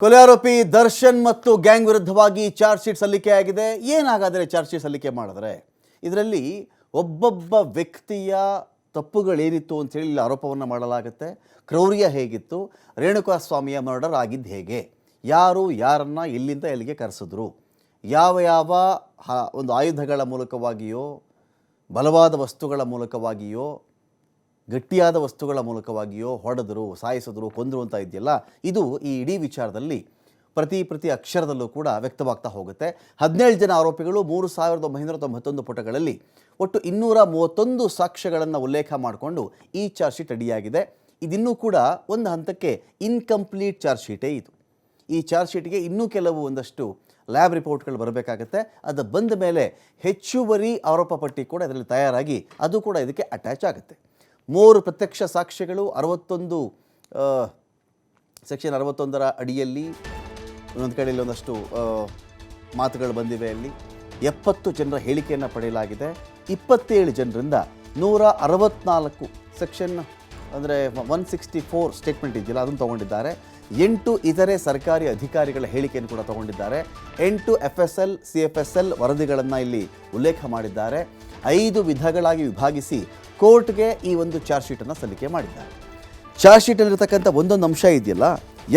ಕೊಲೆ ಆರೋಪಿ ದರ್ಶನ್ ಮತ್ತು ಗ್ಯಾಂಗ್ ವಿರುದ್ಧವಾಗಿ ಚಾರ್ಜ್ ಶೀಟ್ ಸಲ್ಲಿಕೆಯಾಗಿದೆ ಏನಾಗಾದರೆ ಚಾರ್ಜ್ ಶೀಟ್ ಸಲ್ಲಿಕೆ ಮಾಡಿದ್ರೆ? ಇದರಲ್ಲಿ ಒಬ್ಬೊಬ್ಬ ವ್ಯಕ್ತಿಯ ತಪ್ಪುಗಳೇನಿತ್ತು ಅಂತೇಳಿ ಇಲ್ಲಿ ಆರೋಪವನ್ನು ಮಾಡಲಾಗುತ್ತೆ. ಕ್ರೌರ್ಯ ಹೇಗಿತ್ತು? ರೇಣುಕಾ ಸ್ವಾಮಿಯ ಮರ್ಡರ್ ಆಗಿದ್ದು ಹೇಗೆ? ಯಾರು, ಯಾರನ್ನು ಇಲ್ಲಿಂದ ಎಲ್ಲಿಗೆ ಕರೆಸಿದ್ರು? ಯಾವ ಯಾವ ಒಂದು ಆಯುಧಗಳ ಮೂಲಕವಾಗಿಯೋ, ಬಲವಾದ ವಸ್ತುಗಳ ಮೂಲಕವಾಗಿಯೋ ಗಟ್ಟಿಯಾದ ವಸ್ತುಗಳ ಮೂಲಕವಾಗಿಯೋ ಹೊಡೆದರು, ಸಾಯಿಸಿದ್ರು ಕೊಂದರು ಅಂತ ಇದೆಯಲ್ಲ, ಇದು ಈ ಇಡೀ ವಿಚಾರದಲ್ಲಿ ಪ್ರತಿ ಪ್ರತಿ ಅಕ್ಷರದಲ್ಲೂ ಕೂಡ ವ್ಯಕ್ತವಾಗ್ತಾ ಹೋಗುತ್ತೆ. ಹದಿನೇಳು ಜನ ಆರೋಪಿಗಳು ಮೂರು ಸಾವಿರದ ಒಂಬೈನೂರ ತೊಂಬತ್ತೊಂದು ಪುಟಗಳಲ್ಲಿ ಒಟ್ಟು ಇನ್ನೂರ ಮೂವತ್ತೊಂದು ಸಾಕ್ಷ್ಯಗಳನ್ನು ಉಲ್ಲೇಖ ಮಾಡಿಕೊಂಡು ಈ ಚಾರ್ಜ್ ಶೀಟ್ ರೆಡಿಯಾಗಿದೆ ಇದಿನ್ನೂ ಕೂಡ ಒಂದು ಹಂತಕ್ಕೆ ಇನ್ಕಂಪ್ಲೀಟ್ ಚಾರ್ಜ್ ಶೀಟೇ ಇದು. ಈ ಚಾರ್ಜ್ ಶೀಟ್ಗೆ ಇನ್ನೂ ಕೆಲವು ಒಂದಷ್ಟು ಲ್ಯಾಬ್ ರಿಪೋರ್ಟ್ಗಳು ಬರಬೇಕಾಗತ್ತೆ. ಅದು ಬಂದ ಮೇಲೆ ಹೆಚ್ಚುವರಿ ಆರೋಪ ಪಟ್ಟಿ ಕೂಡ ಇದರಲ್ಲಿ ತಯಾರಾಗಿ ಅದು ಕೂಡ ಇದಕ್ಕೆ ಅಟ್ಯಾಚ್ ಆಗುತ್ತೆ. ಮೂರು ಪ್ರತ್ಯಕ್ಷ ಸಾಕ್ಷ್ಯಗಳು ಅರವತ್ತೊಂದು ಸೆಕ್ಷನ್ ಅರವತ್ತೊಂದರ ಅಡಿಯಲ್ಲಿ ಒಂದೊಂದು ಕಡೆಯಲ್ಲಿ ಒಂದಷ್ಟು ಮಾತುಗಳು ಬಂದಿವೆ ಅಲ್ಲಿ. ಎಪ್ಪತ್ತು ಜನರ ಹೇಳಿಕೆಯನ್ನು ಪಡೆಯಲಾಗಿದೆ. ಇಪ್ಪತ್ತೇಳು ಜನರಿಂದ ನೂರ ಅರವತ್ನಾಲ್ಕು ಸೆಕ್ಷನ್, ಅಂದರೆ ಒನ್ ಸಿಕ್ಸ್ಟಿ ಫೋರ್ ಸ್ಟೇಟ್ಮೆಂಟ್ ಇದೆಯಲ್ಲ, ಅದನ್ನು ತೊಗೊಂಡಿದ್ದಾರೆ. ಎಂಟು ಇತರೆ ಸರ್ಕಾರಿ ಅಧಿಕಾರಿಗಳ ಹೇಳಿಕೆಯನ್ನು ಕೂಡ ತಗೊಂಡಿದ್ದಾರೆ. ಎಂಟು F S L C F S L ವರದಿಗಳನ್ನು ಇಲ್ಲಿ ಉಲ್ಲೇಖ ಮಾಡಿದ್ದಾರೆ. ಐದು ವಿಧಗಳಾಗಿ ವಿಭಾಗಿಸಿ ಕೋರ್ಟ್ಗೆ ಈ ಒಂದು ಚಾರ್ಜ್ ಶೀಟನ್ನು ಸಲ್ಲಿಕೆ ಮಾಡಿದ್ದಾರೆ. ಚಾರ್ಜ್ ಶೀಟಲ್ಲಿರ್ತಕ್ಕಂಥ ಒಂದೊಂದು ಅಂಶ ಇದೆಯಲ್ಲ,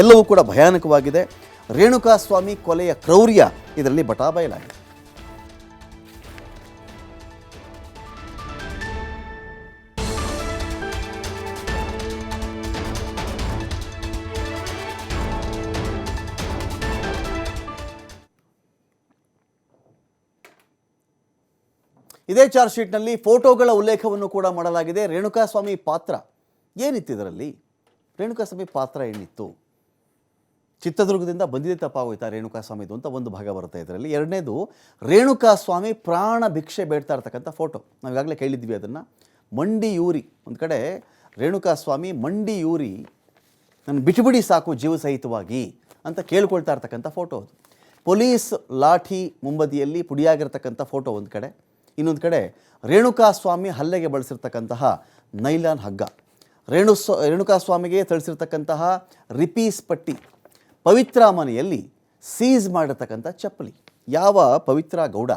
ಎಲ್ಲವೂ ಕೂಡ ಭಯಾನಕವಾಗಿದೆ. ರೇಣುಕಾ ಸ್ವಾಮಿ ಕೊಲೆಯ ಕ್ರೌರ್ಯ ಇದರಲ್ಲಿ ಬಟಾಬಯಲಾಗಿದೆ. ಇದೇ ಚಾರ್ಜ್ ಶೀಟ್ನಲ್ಲಿ ಫೋಟೋಗಳ ಉಲ್ಲೇಖವನ್ನು ಕೂಡ ಮಾಡಲಾಗಿದೆ. ರೇಣುಕಾ ಸ್ವಾಮಿ ಪಾತ್ರ ಏನಿತ್ತು ಇದರಲ್ಲಿ? ರೇಣುಕಾ ಸ್ವಾಮಿ ಪಾತ್ರ ಏನಿತ್ತು? ಚಿತ್ರದುರ್ಗದಿಂದ ಬಂದಿದೆ ತಪ್ಪಾಗೋಯ್ತಾ ರೇಣುಕಾ ಸ್ವಾಮಿದು ಅಂತ ಒಂದು ಭಾಗ ಬರುತ್ತೆ ಇದರಲ್ಲಿ. ಎರಡನೇದು ರೇಣುಕಾ ಸ್ವಾಮಿ ಪ್ರಾಣ ಭಿಕ್ಷೆ ಬೇಡ್ತಾ ಇರ್ತಕ್ಕಂಥ ಫೋಟೋ. ನಾವು ಈಗಾಗಲೇ ಕೇಳಿದ್ವಿ ಅದನ್ನು. ಮಂಡಿ ಯೂರಿ ಒಂದು ಕಡೆ ರೇಣುಕಾ ಸ್ವಾಮಿ ಮಂಡಿ ಯೂರಿ ನನ್ನ ಬಿಟ್ಟುಬಿಡಿ ಸಾಕು ಜೀವ ಸಹಿತವಾಗಿ ಅಂತ ಕೇಳ್ಕೊಳ್ತಾ ಇರ್ತಕ್ಕಂಥ ಫೋಟೋ ಅದು. ಪೊಲೀಸ್ ಲಾಠಿ ಮುಂಬದಿಯಲ್ಲಿ ಪುಡಿಯಾಗಿರ್ತಕ್ಕಂಥ ಫೋಟೋ ಒಂದು ಕಡೆ. ಇನ್ನೊಂದು ಕಡೆ ರೇಣುಕಾ ಸ್ವಾಮಿ ಹಲ್ಲೆಗೆ ಬಳಸಿರ್ತಕ್ಕಂತಹ ನೈಲಾನ್ ಹಗ್ಗ. ರೇಣು ರೇಣುಕಾ ಸ್ವಾಮಿಗೆ ಥಳಿಸಿರ್ತಕ್ಕಂತಹ ರಿಪೀಸ್ ಪಟ್ಟಿ ಪವಿತ್ರ ಮನೆಯಲ್ಲಿ ಸೀಸ್ ಮಾಡಿರ್ತಕ್ಕಂಥ ಚಪ್ಪಲಿ. ಯಾವ ಪವಿತ್ರ ಗೌಡ?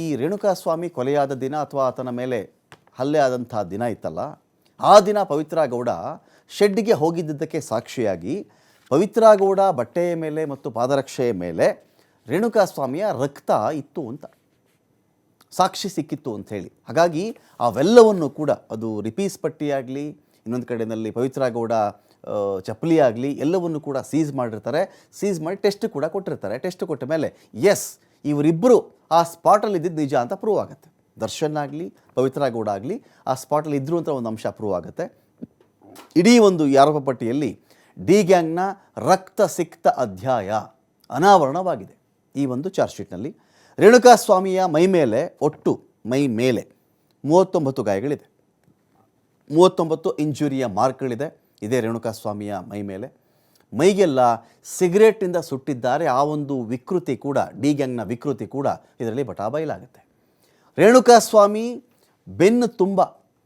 ಈ ರೇಣುಕಾ ಸ್ವಾಮಿ ಕೊಲೆಯಾದ ದಿನ ಅಥವಾ ಆತನ ಮೇಲೆ ಹಲ್ಲೆ ಆದಂಥ ದಿನ ಇತ್ತಲ್ಲ, ಆ ದಿನ ಪವಿತ್ರ ಗೌಡ ಶೆಡ್ಗೆ ಹೋಗಿದ್ದಕ್ಕೆ ಸಾಕ್ಷಿಯಾಗಿ ಪವಿತ್ರ ಗೌಡ ಬಟ್ಟೆಯ ಮೇಲೆ ಮತ್ತು ಪಾದರಕ್ಷೆಯ ಮೇಲೆ ರೇಣುಕಾ ಸ್ವಾಮಿಯ ರಕ್ತ ಇತ್ತು ಅಂತ. ಸಾಕ್ಷಿ ಸಿಕ್ಕಿತ್ತು ಅಂತ ಹೇಳಿ ಹಾಗಾಗಿ ಅವೆಲ್ಲವನ್ನು ಕೂಡ ಅದು ರಿಪೀಸ್ ಪಟ್ಟಿಯಾಗಲಿ ಇನ್ನೊಂದು ಕಡೆಯಲ್ಲಿ ಪವಿತ್ರಗೌಡ ಚಪ್ಪಲಿ ಆಗಲಿ, ಎಲ್ಲವನ್ನು ಕೂಡ ಸೀಸ್ ಮಾಡಿರ್ತಾರೆ. ಸೀಸ್ ಮಾಡಿ ಟೆಸ್ಟ್ ಕೂಡ ಕೊಟ್ಟಿರ್ತಾರೆ. ಟೆಸ್ಟ್ ಕೊಟ್ಟ ಮೇಲೆ ಎಸ್ ಇವರಿಬ್ಬರು ಆ ಸ್ಪಾಟಲ್ಲಿ ಇದ್ದಿದ್ದು ನಿಜ ಅಂತ ಪ್ರೂವ್ ಆಗುತ್ತೆ. ದರ್ಶನ್ ಆಗಲಿ ಪವಿತ್ರ ಗೌಡ ಆಗಲಿ ಆ ಸ್ಪಾಟಲ್ಲಿ ಇದ್ದರು ಅಂತ ಒಂದು ಅಂಶ ಪ್ರೂವ್ ಆಗುತ್ತೆ. ಇಡೀ ಒಂದು ಆರೋಪ ಪಟ್ಟಿಯಲ್ಲಿ ಡಿ ಗ್ಯಾಂಗ್ನ ರಕ್ತ ಸಿಕ್ತ ಅಧ್ಯಾಯ ಅನಾವರಣವಾಗಿದೆ ಈ ಒಂದು ಚಾರ್ಜ್ ಶೀಟ್ನಲ್ಲಿ ರೇಣುಕಾ ಸ್ವಾಮಿಯ ಮೈ ಮೇಲೆ, ಒಟ್ಟು ಮೈ ಮೇಲೆ ಮೂವತ್ತೊಂಬತ್ತು ಗಾಯಗಳಿದೆ. ಮೂವತ್ತೊಂಬತ್ತು ಇಂಜುರಿಯ ಮಾರ್ಕ್ಗಳಿದೆ. ಇದೇ ರೇಣುಕಾ ಸ್ವಾಮಿಯ ಮೈ ಮೇಲೆ. ಮೈಗೆಲ್ಲ ಸಿಗರೇಟಿಂದ ಸುಟ್ಟಿದ್ದಾರೆ. ಆ ಒಂದು ವಿಕೃತಿ ಕೂಡ, ಡಿ ಗ್ಯಾಂಗ್ನ ವಿಕೃತಿ ಕೂಡ ಇದರಲ್ಲಿ ಬಟಾಬೈಲಾಗುತ್ತೆ ರೇಣುಕಾ ಸ್ವಾಮಿ ಬೆನ್ನು ತುಂಬ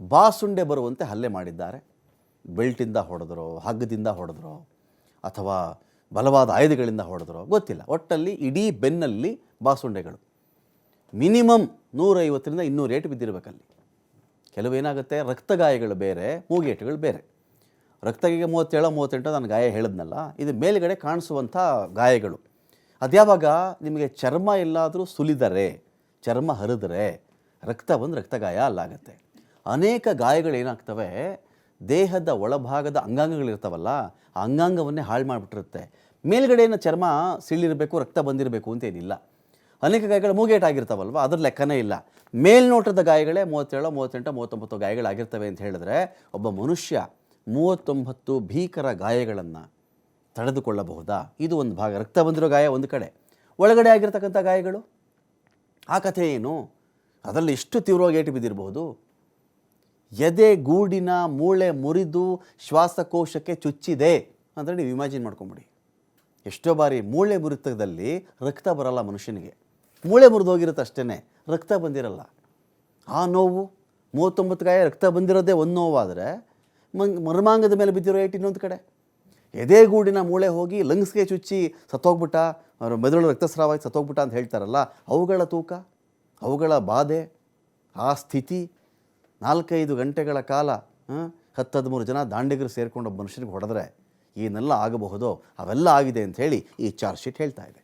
ಬಾಸುಂಡೆ ಬರುವಂತೆ ಹಲ್ಲೆ ಮಾಡಿದ್ದಾರೆ. ಬೆಲ್ಟಿಂದ ಹೊಡೆದ್ರು, ಹಗ್ಗದಿಂದ ಹೊಡೆದ್ರು, ಅಥವಾ ಬಲವಾದ ಆಯುಧಗಳಿಂದ ಹೊಡೆದ್ರು, ಗೊತ್ತಿಲ್ಲ. ಒಟ್ಟಲ್ಲಿ ಇಡೀ ಬೆನ್ನಲ್ಲಿ ಬಾಸುಂಡೆಗಳು. ಮಿನಿಮಮ್ ನೂರೈವತ್ತರಿಂದ ಇನ್ನೂರು ಏಟು ಬಿದ್ದಿರಬೇಕಲ್ಲಿ. ಕೆಲವೇನಾಗುತ್ತೆ? ರಕ್ತಗಾಯಗಳು ಬೇರೆ, ಮೂಗೇಟುಗಳು ಬೇರೆ. ರಕ್ತಗೆ ಮೂವತ್ತೇಳು, ಮೂವತ್ತೆಂಟು ನಾನು ಗಾಯ ಹೇಳಿದ್ನಲ್ಲ, ಇದು ಮೇಲುಗಡೆ ಕಾಣಿಸುವಂಥ ಗಾಯಗಳು. ಅದ್ಯಾವಾಗ ನಿಮಗೆ ಚರ್ಮ ಎಲ್ಲಾದರೂ ಸುಲಿದರೆ, ಚರ್ಮ ಹರಿದರೆ, ರಕ್ತ ಬಂದು ರಕ್ತಗಾಯ ಅಲ್ಲಾಗತ್ತೆ. ಅನೇಕ ಗಾಯಗಳೇನಾಗ್ತವೆ ದೇಹದ ಒಳಭಾಗದ ಅಂಗಾಂಗಗಳಿರ್ತಾವಲ್ಲ, ಆ ಅಂಗಾಂಗವನ್ನೇ ಹಾಳು ಮಾಡಿಬಿಟ್ಟಿರುತ್ತೆ. ಮೇಲ್ಗಡೆನ ಚರ್ಮ ಸಿಳಿರಬೇಕು ರಕ್ತ ಬಂದಿರಬೇಕು ಅಂತೇನಿಲ್ಲ. ಅನೇಕ ಗಾಯಗಳು ಮೂಗೇಟಾಗಿರ್ತಾವಲ್ವ ಅದ್ರ ಲೆಕ್ಕನೇ ಇಲ್ಲ. ಮೇಲ್ನೋಟದ ಗಾಯಗಳೇ ಮೂವತ್ತೇಳು, ಮೂವತ್ತೆಂಟು, ಮೂವತ್ತೊಂಬತ್ತು ಗಾಯಗಳಾಗಿರ್ತವೆ ಅಂತ ಹೇಳಿದ್ರೆ ಒಬ್ಬ ಮನುಷ್ಯ ಮೂವತ್ತೊಂಬತ್ತು ಭೀಕರ ಗಾಯಗಳನ್ನು ತಡೆದುಕೊಳ್ಳಬಹುದಾ? ಇದು ಒಂದು ಭಾಗ. ರಕ್ತ ಬಂದಿರೋ ಗಾಯ ಒಂದು ಕಡೆ. ಒಳಗಡೆ ಆಗಿರ್ತಕ್ಕಂಥ ಗಾಯಗಳು? ಆ ಕಥೆ ಏನು? ಅದರಲ್ಲಿ ಎಷ್ಟು ತೀವ್ರವಾಗಿ ಏಟು ಬಿದ್ದಿರಬಹುದು? ಎದೆ ಗೂಡಿನ ಮೂಳೆ ಮುರಿದು ಶ್ವಾಸಕೋಶಕ್ಕೆ ಚುಚ್ಚಿದೆ ಅಂದರೆ ನೀವು ಇಮ್ಯಾಜಿನ್ ಮಾಡ್ಕೊಂಬಿಡಿ. ಎಷ್ಟೋ ಬಾರಿ ಮೂಳೆ ಮುರಿತದಲ್ಲಿ ರಕ್ತ ಬರಲ್ಲ ಮನುಷ್ಯನಿಗೆ. ಮೂಳೆ ಮುರಿದೋಗಿರುತ್ತೆ ಅಷ್ಟೇ ರಕ್ತ ಬಂದಿರಲ್ಲ. ಆ ನೋವು, ಮೂವತ್ತೊಂಬತ್ತು ಗಾಯ ರಕ್ತ ಬಂದಿರೋದೇ ಒಂದು ನೋವಾದರೆ ಮಂಗ್ ಮರ್ಮಾಂಗದ ಮೇಲೆ ಬಿದ್ದಿರೋ ಏಟು ಇನ್ನೊಂದು ಕಡೆ. ಎದೆಗೂಡಿನ ಮೂಳೆ ಹೋಗಿ ಲಂಗ್ಸ್ಗೆ ಚುಚ್ಚಿ ಸತ್ತೋಗ್ಬಿಟ್ಟ ಮೆದುಳು ರಕ್ತಸ್ರಾವ ಆಗಿ ಸತ್ತೋಗ್ಬಿಟ್ಟ ಅಂತ ಹೇಳ್ತಾರಲ್ಲ, ಅವುಗಳ ತೂಕ, ಅವುಗಳ ಬಾಧೆ, ಆ ಸ್ಥಿತಿ ನಾಲ್ಕೈದು ಗಂಟೆಗಳ ಕಾಲ ಹತ್ತು ಹದಿಮೂರು ಜನ ದಾಂಡಿಗರು ಸೇರಿಕೊಂಡು ಮನುಷ್ಯನಿಗೆ ಹೊಡೆದ್ರೆ ಏನೆಲ್ಲ ಆಗಬಹುದೋ? ಅವೆಲ್ಲ ಆಗಿದೆ ಅಂತ ಹೇಳಿ ಈ ಚಾರ್ಜ್ ಶೀಟ್ ಹೇಳ್ತಾ ಇದೆ.